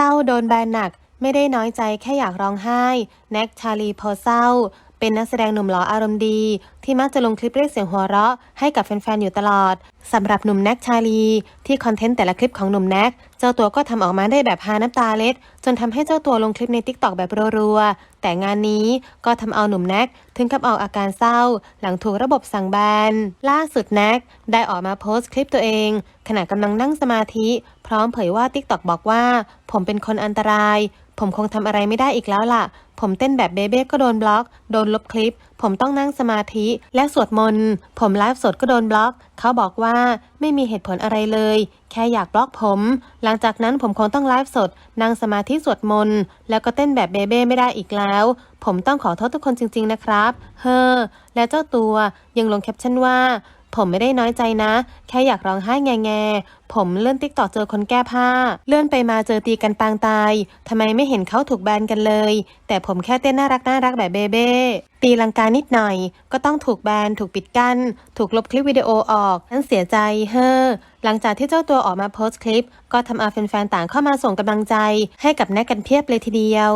ศร้าโดนแบนหนัก ไม่ได้น้อยใจแค่อยากร้องไห้ แน็กชาลีพอเศร้า เป็นนักแสดงหนุ่มหล่ออารมณ์ดี ที่มักจะลงคลิปเรียกเสียงหัวเราะให้กับแฟนๆ อยู่ตลอดสำหรับหนุ่มแน็กชาลี ที่คอนเทนต์แต่ละคลิปของหนุ่มแน็กเจ้าตัวก็ทำออกมาได้แบบฮาน้ำตาเล็ด จนทำให้เจ้าตัวลงคลิปในทิกตอกแบบรัวๆ แต่งานนี้ก็ทำเอาหนุ่มแน็กถึงกับออกอาการเศร้า หลังถูกระบบสั่งแบน ล่าสุดแน็กได้ออกมาโพสต์คลิปตัวเอง ขณะกำลังนั่งสมาธิ พร้อมเผยว่าทิกตอกบอกว่า ผมเป็นคนอันตราย ผมคงทำอะไรไม่ได้อีกแล้วล่ะ ผมเต้นแบบเบเบ้ก็โดนบล็อก โดนลบคลิป ผมต้องนั่งสมาธิและสวดมนต์ ผมไลฟ์สดก็โดนบล็อก เขาบอกว่าไม่มีเหตุผลอะไรเลย แค่อยากบล็อกผม หลังจากนั้นผมคงต้องไลฟ์สด นั่งสมาธิสวดมนต์ แล้วก็เต้นแบบเบเบ้ไม่ได้อีกแล้ว ผมต้องขอโทษทุกคนจริง ๆ นะครับ เฮ้อ และเจ้าตัวยังลงแคปชั่นว่า ผมไม่ได้น้อยใจนะ แค่อยากร้องไห้แงแงผมเลื่อนติ๊กต่อเจอคนแก้ผ้า เลื่อนไปมาเจอตีกันปางตายทำไมไม่เห็นเขาถูกแบนกันเลย แต่ผมแค่เต้นน่ารักน่ารักแบบเบเบ้ตีลังกานิดหน่อย ก็ต้องถูกแบนถูกปิดกั้น ถูกลบคลิปวิดีโอออกนั้นเสียใจเฮ้อหลังจากที่เจ้าตัวออกมาโพสต์คลิป ก็ทำเอาแฟนๆต่างเข้ามาส่งกำลังใจ ให้กับแน็กกันเพียบเลยทีเดียว